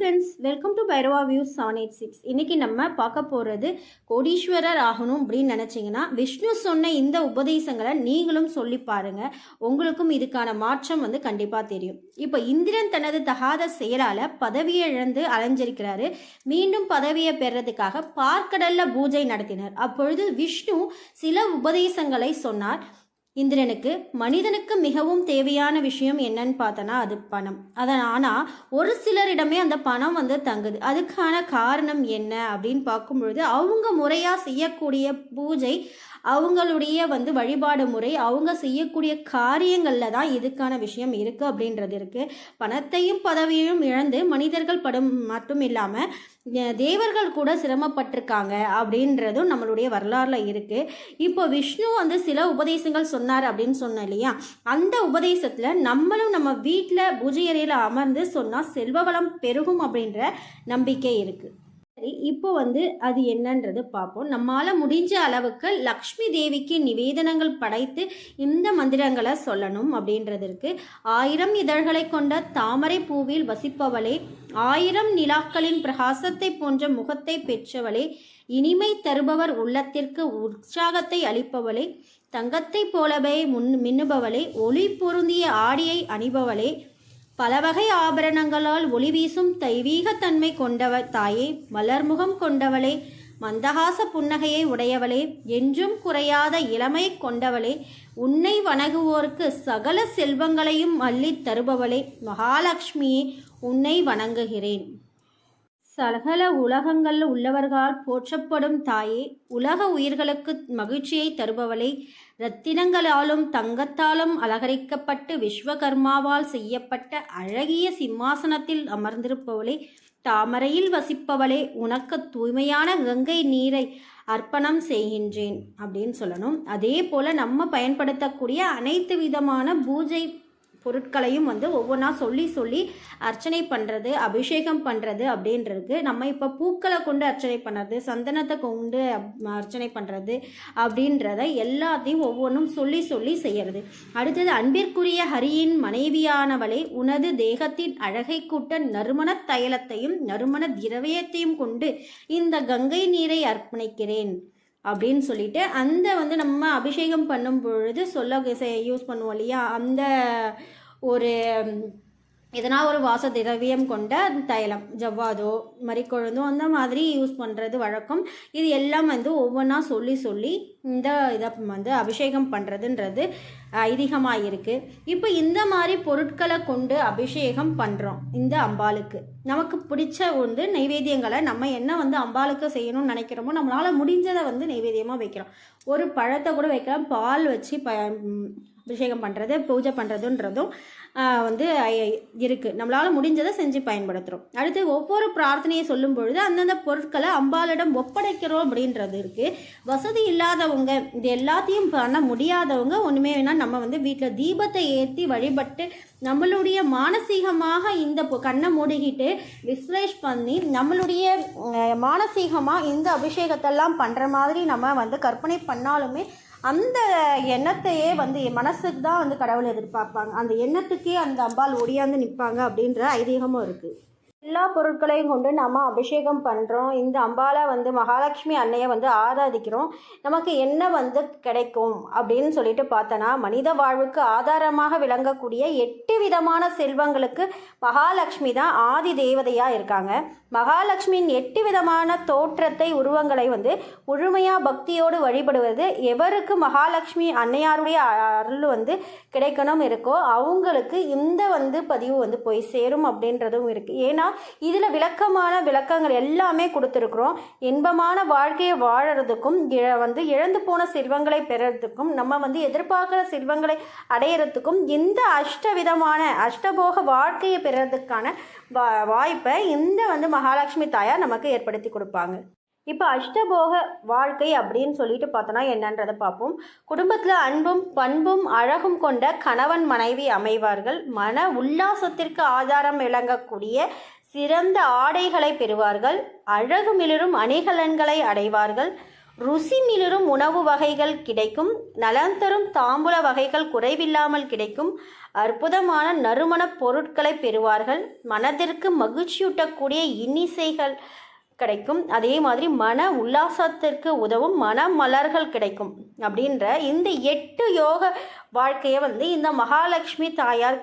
Friends welcome to Bhairava views seven eight six இன்றைக்கி நம்ம பார்க்க போகிறது கோடீஸ்வரர் ஆகணும் அப்படின்னு நினச்சிங்கன்னா விஷ்ணு சொன்ன இந்த உபதேசங்களை நீங்களும் சொல்லி பாருங்க. உங்களுக்கும் இதுக்கான மாற்றம் வந்து கண்டிப்பாக தெரியும். இப்போ இந்திரன் தனது தகாத செயலால் பதவியை இழந்து அலைஞ்சிருக்கிறாரு. மீண்டும் பதவியை பெறதுக்காக பார்க்கடலில் பூஜை நடத்தினார். அப்பொழுது விஷ்ணு சில உபதேசங்களை சொன்னார். இந்திரனுக்கு மனிதனுக்கு மிகவும் தேவையான விஷயம் என்னன்னு பார்த்தோன்னா அது பணம். அதன் ஆனால் ஒரு சிலரிடமே அந்த பணம் வந்து தங்குது. அதுக்கான காரணம் என்ன அப்படின்னு பார்க்கும்பொழுது அவங்க முறையாக செய்யக்கூடிய பூஜை அவங்களுடைய வந்து வழிபாடு முறை அவங்க செய்யக்கூடிய காரியங்களில் தான் இதுக்கான விஷயம் இருக்குது அப்படின்றது இருக்குது பணத்தையும் பதவியையும் இழந்து மனிதர்கள் படும் மட்டும் இல்லாமல் தேவர்கள் கூட சிரமப்பட்டிருக்காங்க அப்படின்றதும் நம்மளுடைய வரலாறில் இருக்குது இப்போ விஷ்ணு வந்து சில உபதேசங்கள் சொன்னார் அப்படின்னு சொன்னோம் இல்லையா? அந்த உபதேசத்தில் நம்மளும் நம்ம வீட்டில் பூஜை அறையில் அமர்ந்து சொன்னால் செல்வ வளம் பெருகும் அப்படின்ற நம்பிக்கை இருக்குது சரி இப்போ வந்து அது என்னன்றது பார்ப்போம். நம்மால் முடிஞ்ச அளவுக்கு லக்ஷ்மி தேவிக்கு நிவேதனங்கள் படைத்து இந்த மந்திரங்களை சொல்லணும் அப்படின்றது இருக்குது ஆயிரம் இதழ்களை கொண்ட தாமரை பூவில் வசிப்பவளே ஆயிரம் நிலாக்களின் பிரகாசத்தை போன்ற முகத்தை பெற்றவளே இனிமை தருபவர் உள்ளத்திற்கு உற்சாகத்தை அளிப்பவளே தங்கத்தைப் போலவே முன் மின்னுபவளே ஒளி பொருந்திய ஆடியை அணிபவளே பலவகை ஆபரணங்களால் ஒளி வீசும் தெய்வீகத்தன்மை கொண்டவ தாயே மலர்முகம் கொண்டவளே மந்தகாச புன்னகையை உடையவளே என்றும் குறையாத இளமை கொண்டவளே உன்னை வணங்குவோருக்கு சகல செல்வங்களையும் அள்ளித் தருபவளே மகாலட்சுமியே உன்னை வணங்குகிறேன். சகல உலகங்களில் உள்ளவர்களால் போற்றப்படும் தாயே உலக உயிர்களுக்கு மகிழ்ச்சியை தருபவளே. ரத்தினங்களாலும் தங்கத்தாலும் அலங்கரிக்கப்பட்டு விஸ்வகர்மாவால் செய்யப்பட்ட அழகிய சிம்மாசனத்தில் அமர்ந்திருப்பவளே தாமரையில் வசிப்பவளே உனக்கு தூய்மையான கங்கை நீரை அர்ப்பணம் செய்கின்றேன் அப்படின்னு சொல்லணும். அதே போல் நம்ம பயன்படுத்தக்கூடிய அனைத்து விதமான பூஜை பொருட்களையும் வந்து ஒவ்வொன்றா சொல்லி சொல்லி அர்ச்சனை பண்ணுறது அபிஷேகம் பண்ணுறது அப்படின்றது நம்ம இப்போ பூக்களை கொண்டு அர்ச்சனை பண்ணுறது சந்தனத்தை கொண்டு அர்ச்சனை பண்ணுறது அப்படின்றத எல்லாத்தையும் ஒவ்வொன்றும் சொல்லி சொல்லி செய்கிறது அடுத்தது அன்பிற்குரிய ஹரியின் மனைவியானவளை உனது தேகத்தின் அழகை கூட்ட நறுமண தைலத்தையும் நறுமண திரவியத்தையும் கொண்டு இந்த கங்கை நீரை அர்ப்பணிக்கிறேன். அப்படின்னு சொல்லிட்டு அந்த வந்து நம்ம அபிஷேகம் பண்ணும் பொழுது சொல்ல யூஸ் பண்ணுவோம் இல்லையா? அந்த ஒரு எதனா ஒரு வாச திரவியம் கொண்ட தைலம் ஜவ்வாதோ மறிக்கொழுந்தோ அந்த மாதிரி யூஸ் பண்ணுறது வழக்கம். இது எல்லாம் வந்து ஒவ்வொன்றா சொல்லி சொல்லி இந்த இதை வந்து அபிஷேகம் பண்ணுறதுன்றது ஐதீகமாக இருக்குது இப்போ இந்த மாதிரி பொருட்களை கொண்டு அபிஷேகம் பண்ணுறோம் இந்த அம்பாளுக்கு. நமக்கு பிடிச்ச வந்து நைவேத்தியங்களை நம்ம என்ன வந்து அம்பாளுக்கு செய்யணும்னு நினைக்கிறோமோ நம்மளால் முடிஞ்சதை வந்து நைவேத்தியமாக வைக்கிறோம். ஒரு பழத்தை கூட வைக்கலாம். பால் வச்சு ப அபிஷேகம் பண்ணுறது பூஜை பண்ணுறதுன்றதும் வந்து இருக்குது நம்மளால் முடிஞ்சதை செஞ்சு பயன்படுத்துகிறோம் அடுத்து ஒவ்வொரு பிரார்த்தனையை சொல்லும் பொழுது அந்தந்த பொருட்களை அம்பாளிடம் ஒப்படைக்கிறோம் அப்படின்றது இருக்குது வசதி இல்லாத இல்லாதவங்க இது எல்லாத்தையும் பண்ண முடியாதவங்க ஒன்றுமே வேணால் நம்ம வந்து வீட்டில் தீபத்தை ஏற்றி வழிபட்டு நம்மளுடைய மானசீகமாக இந்த கண்ணை மூடிக்கிட்டு விஸ்லேஷ் பண்ணி நம்மளுடைய மானசீகமாக இந்த அபிஷேகத்தெல்லாம் பண்ணுற மாதிரி நம்ம வந்து கற்பனை பண்ணாலுமே அந்த எண்ணத்தையே வந்து மனசுக்கு தான் வந்து கடவுள் எதிர்பார்ப்பாங்க. அந்த எண்ணத்துக்கே அந்த அம்பாள் ஒடியாந்து நிற்பாங்க அப்படின்ற ஐதீகமும் இருக்குது எல்லா பொருட்களையும் கொண்டு நம்ம அபிஷேகம் பண்ணுறோம் இந்த அம்பாலை வந்து மகாலட்சுமி அன்னையை வந்து ஆராதிக்கிறோம். நமக்கு என்ன வந்து கிடைக்கும் அப்படின்னு சொல்லிட்டு பார்த்தோன்னா மனித வாழ்வுக்கு ஆதாரமாக விளங்கக்கூடிய எட்டு விதமான செல்வங்களுக்கு மகாலட்சுமி தான் ஆதி தேவதையாக இருக்காங்க. மகாலட்சுமியின் எட்டு விதமான தோற்றத்தை உருவங்களை வந்து முழுமையாக பக்தியோடு வழிபடுவது எவருக்கு மகாலட்சுமி அன்னையாருடைய அருள் வந்து கிடைக்கணும் இருக்கோ அவங்களுக்கு இந்த வந்து பதிவு வந்து போய் சேரும் அப்படின்றதும் இருக்குது ஏன்னா இதில் விளக்கமான விளக்கங்கள் எல்லாமே கொடுத்துருக்குறோம். இன்பமான வாழ்க்கையை வாழறதுக்கும் வந்து இழந்து போன செல்வங்களை பெறறதுக்கும் நம்ம வந்து எதிர்பார்க்குற செல்வங்களை அடையிறதுக்கும் இந்த அஷ்ட விதமான அஷ்டபோக வாழ்க்கையை பெறறதுக்கான வா வாய்ப்பை இந்த வந்து மகாலட்சுமி தாயார் நமக்கு ஏற்படுத்தி கொடுப்பாங்க. இப்போ அஷ்டபோக வாழ்க்கை அப்படின்னு சொல்லிட்டு பார்த்தோன்னா என்னன்றதை பார்ப்போம். குடும்பத்தில் அன்பும் பண்பும் அழகும் கொண்ட கணவன் மனைவி அமைவார்கள். மன உல்லாசத்திற்கு ஆதாரம் விளங்கக்கூடிய சிறந்த ஆடைகளை பெறுவார்கள். அழகு மிளிரும் அணிகலன்களை அடைவார்கள். ருசி மிளிரும் உணவு வகைகள் கிடைக்கும். நலன் தரும் தாம்பூல வகைகள் குறைவில்லாமல் கிடைக்கும். அற்புதமான நறுமணப் பொருட்களை பெறுவார்கள். மனதிற்கு மகிழ்ச்சியூட்டக்கூடிய இன்னிசைகள் கிடைக்கும். அதே மாதிரி மன உல்லாசத்திற்கு உதவும் மன மலர்கள் கிடைக்கும். அப்படின்ற இந்த எட்டு யோக வாழ்க்கையை வந்து இந்த மகாலட்சுமி தாயார்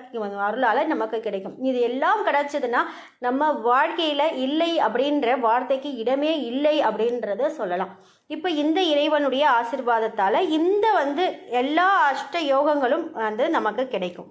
அருளால் நமக்கு கிடைக்கும். இது எல்லாம் கிடச்சதுன்னா நம்ம வாழ்க்கையில் இல்லை அப்படின்ற வார்த்தைக்கு இடமே இல்லை அப்படின்றத சொல்லலாம். இப்போ இந்த இறைவனுடைய ஆசிர்வாதத்தால் இந்த வந்து எல்லா அஷ்ட யோகங்களும் வந்து நமக்கு கிடைக்கும்.